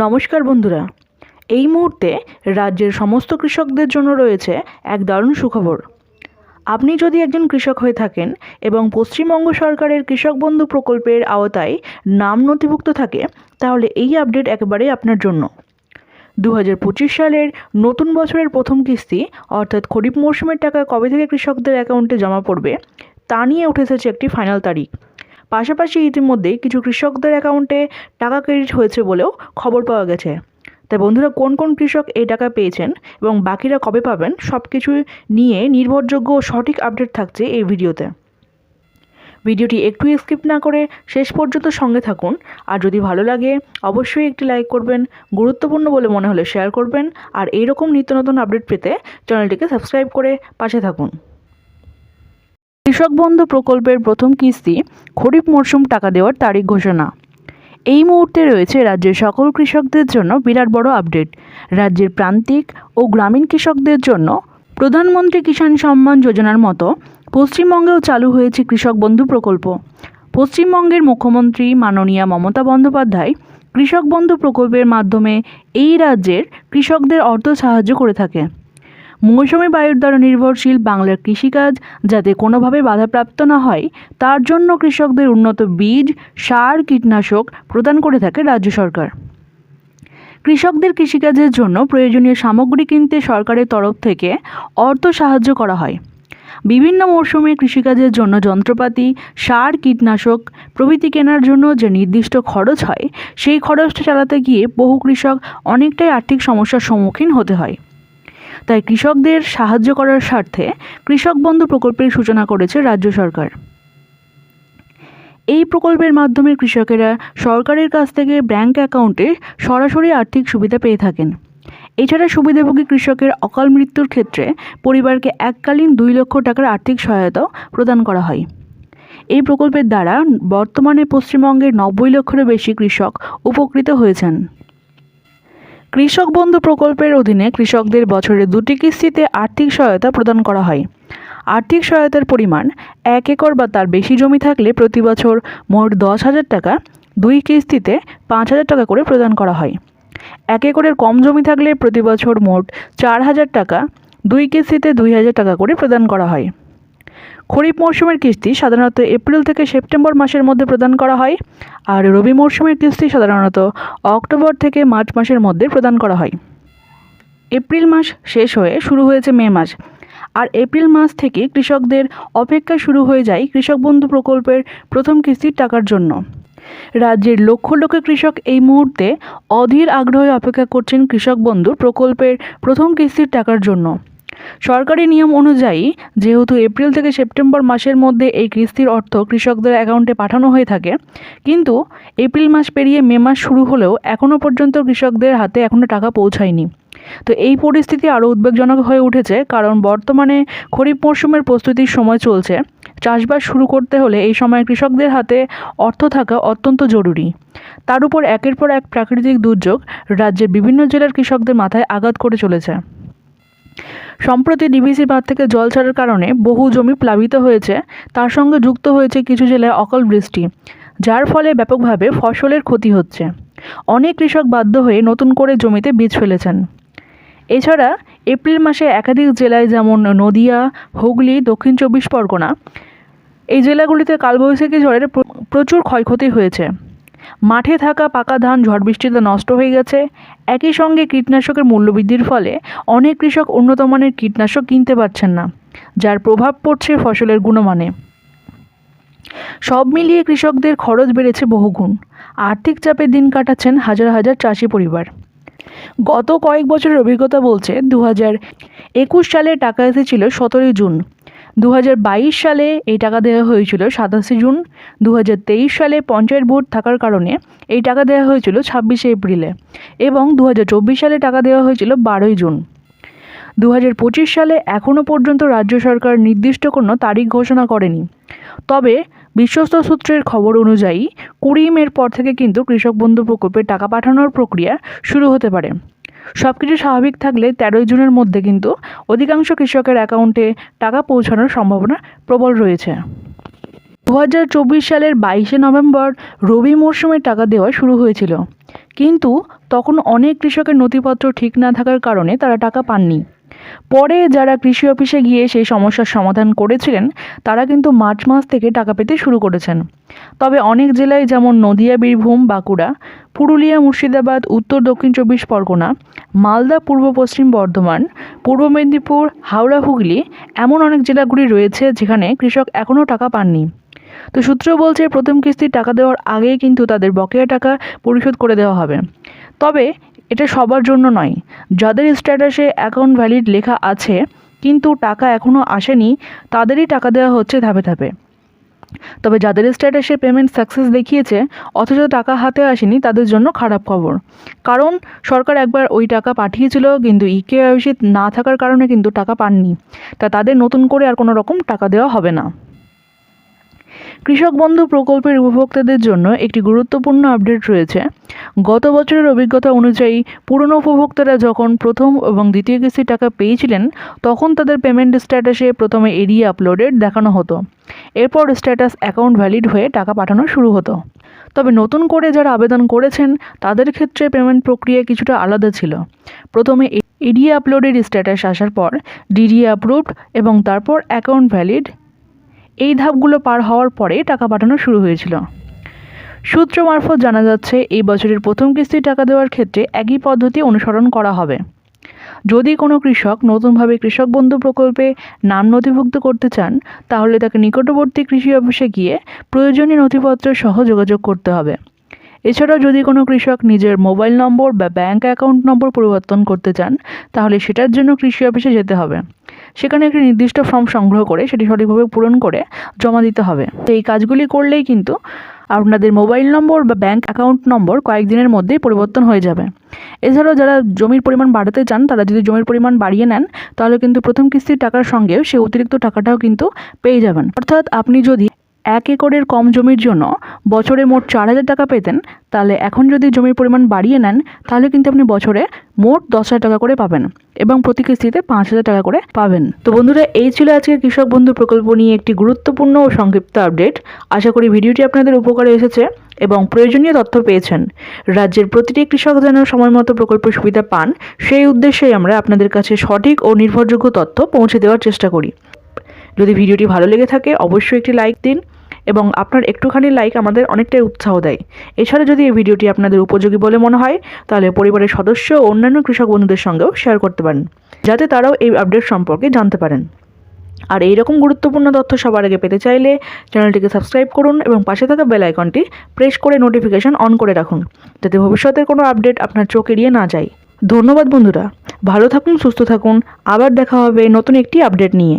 নমস্কার বন্ধুরা। এই মুহূর্তে রাজ্যের সমস্ত কৃষকদের জন্য রয়েছে এক দারুণ সুখবর। আপনি যদি একজন কৃষক হয়ে থাকেন এবং পশ্চিমবঙ্গ সরকারের কৃষক বন্ধু প্রকল্পের আওতায় নাম নথিভুক্ত থাকে, তাহলে এই আপডেট একেবারেই আপনার জন্য। দু পঁচিশ সালের নতুন বছরের প্রথম কিস্তি, অর্থাৎ খরিফ মরশুমের টাকা কবে থেকে কৃষকদের অ্যাকাউন্টে জমা পড়বে, তা নিয়ে উঠে এসেছে একটি ফাইনাল তারিখ। পাশাপাশি ইতিমধ্যেই কিছু কৃষকদের অ্যাকাউন্টে টাকা ক্রেডিট হয়েছে বলেও খবর পাওয়া গেছে। তাই বন্ধুরা, কোন কোন কৃষক এই টাকা পেয়েছেন এবং বাকিরা কবে পাবেন সব কিছু নিয়ে নির্ভরযোগ্য ও সঠিক আপডেট থাকছে এই ভিডিওতে। ভিডিওটি একটু স্কিপ না করে শেষ পর্যন্ত সঙ্গে থাকুন। আর যদি ভালো লাগে, অবশ্যই একটি লাইক করবেন, গুরুত্বপূর্ণ বলে মনে হলে শেয়ার করবেন। আর এইরকম নিত্য নতুন আপডেট পেতে চ্যানেলটিকে সাবস্ক্রাইব করে পাশে থাকুন। কৃষক বন্ধু প্রকল্পের প্রথম কিস্তি, খরিফ মরশুম টাকা দেওয়ার তারিখ ঘোষণা। এই মুহূর্তে রয়েছে রাজ্যের সকল কৃষকদের জন্য বিরাট বড় আপডেট। রাজ্যের প্রান্তিক ও গ্রামীণ কৃষকদের জন্য প্রধানমন্ত্রী কিষাণ সম্মান যোজনার মতো পশ্চিমবঙ্গেও চালু হয়েছে কৃষক বন্ধু প্রকল্প। পশ্চিমবঙ্গের মুখ্যমন্ত্রী মাননীয়া মমতা বন্দ্যোপাধ্যায় কৃষক বন্ধু প্রকল্পের মাধ্যমে এই রাজ্যের কৃষকদের অর্থ সাহায্য করে থাকে। মৌসুমি বায়ুর দ্বারা নির্ভরশীল বাংলার কৃষিকাজ যাতে কোনোভাবে বাধাপ্রাপ্ত না হয়, তার জন্য কৃষকদের উন্নত বীজ, সার, কীটনাশক প্রদান করে থাকে রাজ্য সরকার। কৃষকদের কৃষিকাজের জন্য প্রয়োজনীয় সামগ্রী কিনতে সরকারের তরফ থেকে অর্থ সাহায্য করা হয়। বিভিন্ন মরশুমে কৃষিকাজের জন্য যন্ত্রপাতি, সার, কীটনাশক প্রভৃতি কেনার জন্য যে নির্দিষ্ট খরচ হয়, সেই খরচটা চালাতে গিয়ে বহু কৃষক অনেকটাই আর্থিক সমস্যার সম্মুখীন হতে হয়। তাই কৃষকদের সাহায্য করার স্বার্থে কৃষক বন্ধু প্রকল্পের সূচনা করেছে রাজ্য সরকার। এই প্রকল্পের মাধ্যমে কৃষকেরা সরকারের কাছ থেকে ব্যাংক অ্যাকাউন্টে সরাসরি আর্থিক সুবিধা পেয়ে থাকেন। এছাড়া সুবিধাভোগী কৃষকের অকাল মৃত্যুর ক্ষেত্রে পরিবারকে এককালীন দুই লক্ষ টাকার আর্থিক সহায়তাও প্রদান করা হয়। এই প্রকল্পের দ্বারা বর্তমানে পশ্চিমবঙ্গের নব্বই লক্ষেরও বেশি কৃষক উপকৃত হয়েছেন। কৃষক বন্ধু প্রকল্পের অধীনে কৃষকদের বছরে দুটি কিস্তিতে আর্থিক সহায়তা প্রদান করা হয়। আর্থিক সহায়তার পরিমাণ এক একর বা তার বেশি জমি থাকলে প্রতি বছর মোট দশ হাজার টাকা, দুই কিস্তিতে পাঁচ হাজার টাকা করে প্রদান করা হয়। এক একরের কম জমি থাকলে প্রতি বছর মোট চার হাজার টাকা, দুই কিস্তিতে দুই হাজার টাকা করে প্রদান করা হয়। খরিফ মরশুমের কিস্তি সাধারণত এপ্রিল থেকে সেপ্টেম্বর মাসের মধ্যে প্রদান করা হয়, আর রবি মরশুমের কিস্তি সাধারণত অক্টোবর থেকে মার্চ মাসের মধ্যে প্রদান করা হয়। এপ্রিল মাস শেষ হয়ে শুরু হয়েছে মে মাস, আর এপ্রিল মাস থেকে কৃষকদের অপেক্ষা শুরু হয়ে যায় কৃষক বন্ধু প্রকল্পের প্রথম কিস্তির টাকার জন্য। রাজ্যের লক্ষ লক্ষ কৃষক এই মুহূর্তে অধীর আগ্রহে অপেক্ষা করছেন কৃষক বন্ধু প্রকল্পের প্রথম কিস্তির টাকার জন্য। সরকারি নিয়ম অনুযায়ী, যেহেতু এপ্রিল থেকে সেপ্টেম্বর মাসের মধ্যে এই কিস্তির অর্থ কৃষকদের অ্যাকাউন্টে পাঠানো হয়ে থাকে, কিন্তু এপ্রিল মাস পেরিয়ে মে মাস শুরু হলেও এখনও পর্যন্ত কৃষকদের হাতে এখনও টাকা পৌঁছায়নি। তো এই পরিস্থিতি আরও উদ্বেগজনক হয়ে উঠেছে, কারণ বর্তমানে খরিফ মরশুমের প্রস্তুতির সময় চলছে। চাষবাস শুরু করতে হলে এই সময় কৃষকদের হাতে অর্থ থাকা অত্যন্ত জরুরি। তার উপর একের পর এক প্রাকৃতিক দুর্যোগ রাজ্যের বিভিন্ন জেলার কৃষকদের মাথায় আঘাত করে চলেছে। সম্প্রতি ডিভিসি বাঁধ থেকে জল ছাড়ার কারণে বহু জমি প্লাবিত হয়েছে, তার সঙ্গে যুক্ত হয়েছে কিছু জেলায় অকাল বৃষ্টি, যার ফলে ব্যাপকভাবে ফসলের ক্ষতি হচ্ছে। অনেক কৃষক বাধ্য হয়ে নতুন করে জমিতে বীজ ফেলেছেন। এছাড়া এপ্রিল মাসে একাধিক জেলায় যেমন নদিয়া, হুগলি, দক্ষিণ চব্বিশ পরগনা, এই জেলাগুলিতে কালবৈশাখী ঝড়ের প্রচুর ক্ষয়ক্ষতি হয়েছে। মাঠে থাকা পাকা ধান ঝড় বৃষ্টিতে নষ্ট হয়ে গেছে। একই সঙ্গে কীটনাশকের মূল্যবৃদ্ধির ফলে অনেক কৃষক উন্নত মানের কীটনাশক কিনতে পারছেন না, যার প্রভাব পড়ছে ফসলের গুণমানে। সব মিলিয়ে কৃষকদের খরচ বেড়েছে বহুগুণ। আর্থিক চাপে দিন কাটাচ্ছেন হাজার হাজার চাষি পরিবার। গত কয়েক বছরের অভিজ্ঞতা বলছে দু হাজার একুশ সালে টাকা এসেছিল সতেরোই জুন। দু হাজার বাইশ সালে এই টাকা দেওয়া হয়েছিল সাতাশে জুন। দু হাজার তেইশ সালে পঞ্চায়েত ভোট থাকার কারণে এই টাকা দেওয়া হয়েছিল ছাব্বিশে এপ্রিলে এবং দু হাজার চব্বিশ সালে টাকা দেওয়া হয়েছিল বারোই জুন। দু হাজার পঁচিশ সালে এখনও পর্যন্ত রাজ্য সরকার নির্দিষ্ট কোনো তারিখ ঘোষণা করেনি। তবে বিশ্বস্ত সূত্রের খবর অনুযায়ী কুড়ি মের পর থেকে কিন্তু কৃষক বন্ধু প্রকল্পে টাকা পাঠানোর প্রক্রিয়া শুরু হতে পারে। সব কিছু স্বাভাবিক থাকলে তেরোই জুনের মধ্যে কিন্তু অধিকাংশ কৃষকের অ্যাকাউন্টে টাকা পৌঁছানোর সম্ভাবনা প্রবল রয়েছে। দু হাজার চব্বিশ সালের বাইশে নভেম্বর রবি মরশুমে টাকা দেওয়া শুরু হয়েছিল। কিন্তু তখন অনেক কৃষকের নথিপত্র ঠিক না থাকার কারণে তারা টাকা পাননি। পরে যারা কৃষি অফিসে গিয়ে সেই সমস্যার সমাধান করেছিলেন, তারা কিন্তু মার্চ মাস থেকে টাকা পেতে শুরু করেছেন। তবে অনেক জেলায় যেমন নদিয়া, বীরভূম, বাঁকুড়া, পুরুলিয়া, মুর্শিদাবাদ, উত্তর, দক্ষিণ চব্বিশ পরগনা, মালদা, পূর্ব পশ্চিম বর্ধমান, পূর্ব মেদিনীপুর, হাওড়া, হুগলি এমন অনেক জেলাগুলি রয়েছে যেখানে কৃষক এখনও টাকা পাননি। তো সূত্র বলছে প্রথম কিস্তির টাকা দেওয়ার আগেই কিন্তু তাদের বকেয়া টাকা পরিশোধ করে দেওয়া হবে। তবে এটা সবার জন্য নয়। যাদের স্ট্যাটাসে অ্যাকাউন্ট ভ্যালিড লেখা আছে, কিন্তু টাকা এখনও আসেনি, তাদেরই টাকা দেওয়া হচ্ছে ধাপে ধাপে। তবে যাদের স্ট্যাটাসে পেমেন্ট সাকসেস দেখিয়েছে, অথচ টাকা হাতে আসেনি, তাদের জন্য খারাপ খবর। কারণ সরকার একবার ওই টাকা পাঠিয়েছিল, কিন্তু ইকেআইসি না থাকার কারণে কিন্তু টাকা পাননি। তা তাদের নতুন করে আর কোনো রকম টাকা দেওয়া হবে না। কৃষক বন্ধু প্রকল্পের উপভোক্তাদের জন্য একটি গুরুত্বপূর্ণ আপডেট রয়েছে। গত বছরের অভিজ্ঞতা অনুযায়ী, পুরনো উপভোক্তারা যখন প্রথম এবং দ্বিতীয় কিস্তির টাকা পেয়েছিলেন, তখন তাদের পেমেন্ট স্ট্যাটাসে প্রথমে এরিয়া আপলোডেড দেখানো হতো। এরপর স্ট্যাটাস অ্যাকাউন্ট ভ্যালিড হয়ে টাকা পাঠানো শুরু হতো। তবে নতুন করে যারা আবেদন করেছেন, তাদের ক্ষেত্রে পেমেন্ট প্রক্রিয়া কিছুটা আলাদা ছিল। প্রথমে এডিএ আপলোডের স্ট্যাটাস আসার পর ডিডিএ অ্যাপ্রুভড এবং তারপর অ্যাকাউন্ট ভ্যালিড এই ধাপগুলো পার হওয়ার পরে টাকা পাঠানো শুরু হয়েছিল। সূত্র মারফত জানা যাচ্ছে, এই বছরের প্রথম কিস্তির টাকা দেওয়ার ক্ষেত্রে একই পদ্ধতি অনুসরণ করা হবে। যদি কোনো কৃষক নতুনভাবে কৃষক বন্ধু প্রকল্পে নাম নথিভুক্ত করতে চান, তাহলে তাকে নিকটবর্তী কৃষি অফিসে গিয়ে প্রয়োজনীয় নথিপত্র সহ যোগাযোগ করতে হবে। এছাড়াও যদি কোনো কৃষক নিজের মোবাইল নম্বর বা ব্যাঙ্ক অ্যাকাউন্ট নম্বর পরিবর্তন করতে চান, তাহলে সেটার জন্য কৃষি অফিসে যেতে হবে। সেখানে একটি নির্দিষ্ট ফর্ম সংগ্রহ করে সেটি সঠিকভাবে পূরণ করে জমা দিতে হবে। তো এই কাজগুলি করলেই কিন্তু আপনাদের মোবাইল নম্বর বা ব্যাঙ্ক অ্যাকাউন্ট নম্বর কয়েকদিনের মধ্যেই পরিবর্তন হয়ে যাবে। এছাড়াও যারা জমির পরিমাণ বাড়াতে চান, তারা যদি জমির পরিমাণ বাড়িয়ে নেন, তাহলে কিন্তু প্রথম কিস্তির টাকার সঙ্গেও সেই অতিরিক্ত টাকাটাও কিন্তু পেয়ে যাবেন। অর্থাৎ আপনি যদি এক একরের কম জমির জন্য বছরে মোট চার হাজার টাকা পেতেন, তাহলে এখন যদি জমির পরিমাণ বাড়িয়ে নেন, তাহলে কিন্তু আপনি বছরে মোট দশ হাজার টাকা করে পাবেন এবং প্রতি কিস্তিতে পাঁচ হাজার টাকা করে পাবেন। তো বন্ধুরা, এই ছিল আজকে কৃষক বন্ধু প্রকল্প নিয়ে একটি গুরুত্বপূর্ণ ও সংক্ষিপ্ত আপডেট। আশা করি ভিডিওটি আপনাদের উপকারে এসেছে এবং প্রয়োজনীয় তথ্য পেয়েছেন। রাজ্যের প্রতিটি কৃষক যেন সময় মতো প্রকল্প সুবিধা পান, সেই উদ্দেশ্যেই আমরা আপনাদের কাছে সঠিক ও নির্ভরযোগ্য তথ্য পৌঁছে দেওয়ার চেষ্টা করি। যদি ভিডিওটি ভালো লেগে থাকে, অবশ্যই একটি লাইক দিন এবং আপনার একটুখানি লাইক আমাদের অনেকটাই উৎসাহ দেয়। এছাড়া যদি এই ভিডিওটি আপনাদের উপযোগী বলে মনে হয়, তাহলে পরিবারের সদস্য ও অন্যান্য কৃষক বন্ধুদের সঙ্গেও শেয়ার করতে পারেন, যাতে তারাও এই আপডেট সম্পর্কে জানতে পারেন। আর এই রকম গুরুত্বপূর্ণ তথ্য সবার আগে পেতে চাইলে চ্যানেলটিকে সাবস্ক্রাইব করুন এবং পাশে থাকা বেল আইকনটি প্রেস করে নোটিফিকেশন অন করে রাখুন, যাতে ভবিষ্যতের কোনো আপডেট আপনার চোখ এড়িয়ে না যায়। ধন্যবাদ বন্ধুরা, ভালো থাকুন, সুস্থ থাকুন, আবার দেখা হবে নতুন একটি আপডেট নিয়ে।